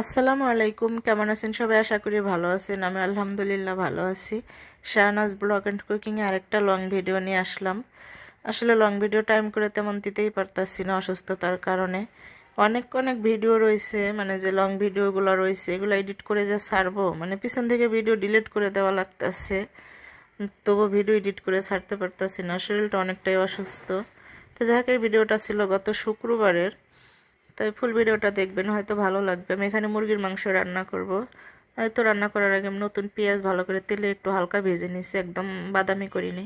আসসালামু আলাইকুম, কেমন আছেন সবাই? আশা করি ভালো আছেন। আমি আলহামদুলিল্লাহ ভালো আছি। শাহনাজ ব্লগ অ্যান্ড কুকিংয়ে আরেকটা লং ভিডিও নিয়ে আসলাম। আসলে লং ভিডিও টাইম করে তেমন দিতেই পারতাছি না অসুস্থতার কারণে। অনেক অনেক ভিডিও রয়েছে মানে যে লং ভিডিওগুলো রয়েছে, এগুলো এডিট করে যে ছাড়বো মানে পিছন থেকে ভিডিও ডিলিট করে দেওয়া লাগতেছে। তবু ভিডিও এডিট করে ছাড়তে পারতাছি না। শরীরটা অনেকটাই অসুস্থ। তো যাক ভিডিওটা ছিল গত শুক্রবারের। তাই ফুল ভিডিওটা দেখবেন, হয়তো ভালো লাগবে। আমি এখানে মুরগির মাংস রান্না করব। হয়তো রান্না করার আগে আমি নতুন পেঁয়াজ ভালো করে তেলে একটু হালকা ভেজে নিয়েছি একদম বাদামি করিনি।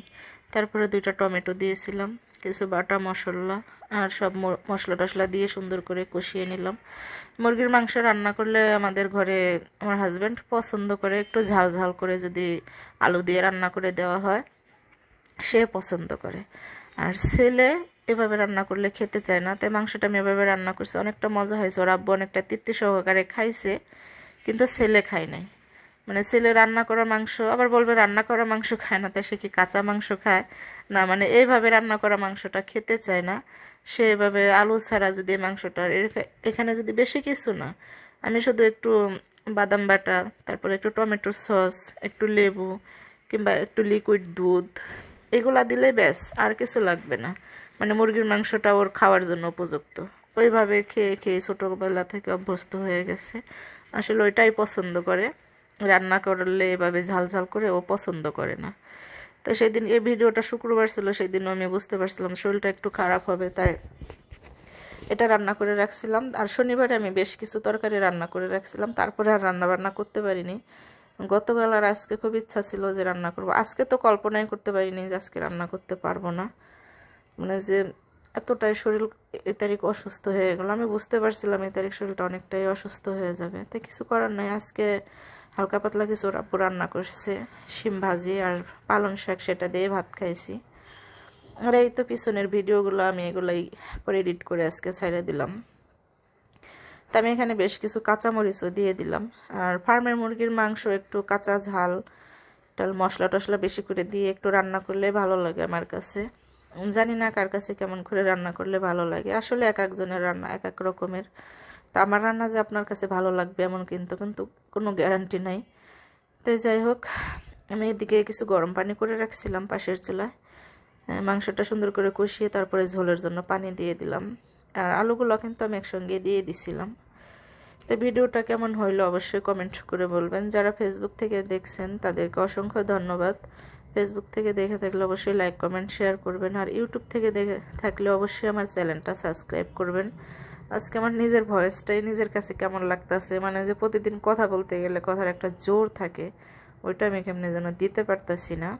তারপরে দুইটা টমেটো দিয়েছিলাম, কিছু বাটা মশলা আর সব মশলা টশলা দিয়ে সুন্দর করে কষিয়ে নিলাম। মুরগির মাংস রান্না করলে আমাদের ঘরে আমার হাজব্যান্ড পছন্দ করে, একটু ঝাল ঝাল করে যদি আলু দিয়ে রান্না করে দেওয়া হয়, সে পছন্দ করে। আর ছেলে এভাবে রান্না করলে খেতে চায় না। তাই মাংসটা আমি এভাবে রান্না করছি। অনেকটা মজা হয়েছে। ওর আব্বু অনেকটা তৃপ্তি সহকারে খাইছে, কিন্তু ছেলে খায় নাই। মানে ছেলে রান্না করা মাংস, আবার বলবে রান্না করা মাংস খায় না, তাই সে কি কাঁচা মাংস খায়? না মানে এইভাবে রান্না করা মাংসটা খেতে চায় না। সে এভাবে আলু ছাড়া যদি মাংসটা এখানে যদি বেশি কিছু না, আমি শুধু একটু বাদাম বাটা, তারপরে একটু টমেটো সস, একটু লেবু, কিংবা একটু লিকুইড দুধ, এগুলা দিলে ব্যাস, আর কিছু লাগবে না। মানে মুরগির মাংসটা ওর খাওয়ার জন্য উপযুক্ত। ওইভাবে খেয়ে খেয়ে ছোটোবেলা থেকে অভ্যস্ত হয়ে গেছে। আসলে ওইটাই পছন্দ করে। রান্না করলে এভাবে ঝাল ঝাল করে ও পছন্দ করে না। তো সেদিন এই ভিডিওটা শুক্রবার ছিল, সেদিনও আমি বুঝতে পারছিলাম শরীরটা একটু খারাপ হবে, তাই এটা রান্না করে রাখছিলাম। আর শনিবারে আমি বেশ কিছু তরকারি রান্না করে রাখছিলাম। তারপরে আর রান্না বান্না করতে পারিনি। গতকাল আর আজকে খুব ইচ্ছা ছিল যে রান্না করব। আজকে তো কল্পনাই করতে পারিনি যে আজকে রান্না করতে পারব না। মানে যে এতটাই শরীর এ তারিখ অসুস্থ হয়ে গেল, আমি বুঝতে পারছিলাম এই তারিখ শরীরটা অনেকটাই অসুস্থ হয়ে যাবে। তাই কিছু করার নাই, আজকে হালকা পাতলা কিছু আব্বু রান্না করছে, শিম ভাজি আর পালং শাক সেটা দিয়ে ভাত খাইছি। আর এই তো পিছনের ভিডিওগুলো আমি এগুলোই পরে এডিট করে আজকে ছাইড়ে দিলাম। তা আমি এখানে বেশ কিছু কাঁচামরিচও দিয়ে দিলাম। আর ফার্মের মুরগির মাংস একটু কাঁচা ঝাল টাল মশলা টশলা বেশি করে দিয়ে একটু রান্না করলে ভালো লাগে আমার কাছে। জানি না কার কাছে কেমন করে রান্না করলে ভালো লাগে। আসলে এক একজনের রান্না, এক এক রকমের। তা আমার রান্না যে আপনার কাছে ভালো লাগবে এমন কিন্তু কিন্তু কোনো গ্যারান্টি নাই। তাই যাই হোক, আমি এদিকে কিছু গরম পানি করে রাখছিলাম পাশের চুলায়। মাংসটা সুন্দর করে কষিয়ে তারপরে ঝোলের জন্য পানি দিয়ে দিলাম। আর আলুগুলো কিন্তু আমি একসঙ্গে দিয়ে দিছিলাম। তো ভিডিওটা কেমন হইল অবশ্যই কমেন্ট করে বলবেন। যারা ফেসবুক থেকে দেখছেন, তাদেরকে অসংখ্য ধন্যবাদ। ফেসবুক থেকে দেখে থাকলে অবশ্যই লাইক কমেন্ট শেয়ার করবেন। আর ইউটিউব থেকে দেখে থাকলে অবশ্যই আমার চ্যানেলটা সাবস্ক্রাইব করবেন। আজকে আমার নিজের ভয়েসটাই নিজের কাছে কেমন লাগতাছে মানে যে প্রতিদিন কথা বলতে গেলে কথার একটা জোর থাকে, ওইটা আমি কেমনে যেন দিতে পারতাছি না।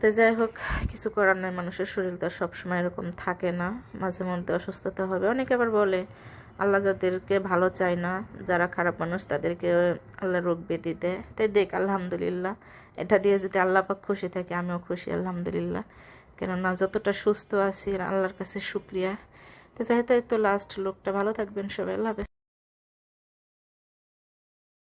তো যাই হোক, কিছু করার নয় মানুষের শরীর তো সবসময় এরকম থাকে না, মাঝে মধ্যে অসুস্থতা হবে। অনেকে আবার বলে আল্লাহ যাদেরকে ভালো চায় না, যারা খারাপ মানুষ, তাদেরকে আল্লাহ রোগ ব্যাধি দেয় তাই দেখ, আলহামদুলিল্লাহ, এটা দিয়ে যদি আল্লাহ পাক খুশি থাকে, আমিও খুশি, আলহামদুলিল্লাহ। কেননা যতটা সুস্থ আছি, আল্লাহর কাছে শুক্রিয়া। তো যেহেতু এই তো লাস্ট লোকটা ভালো থাকবেন সবাই, আল্লাহ।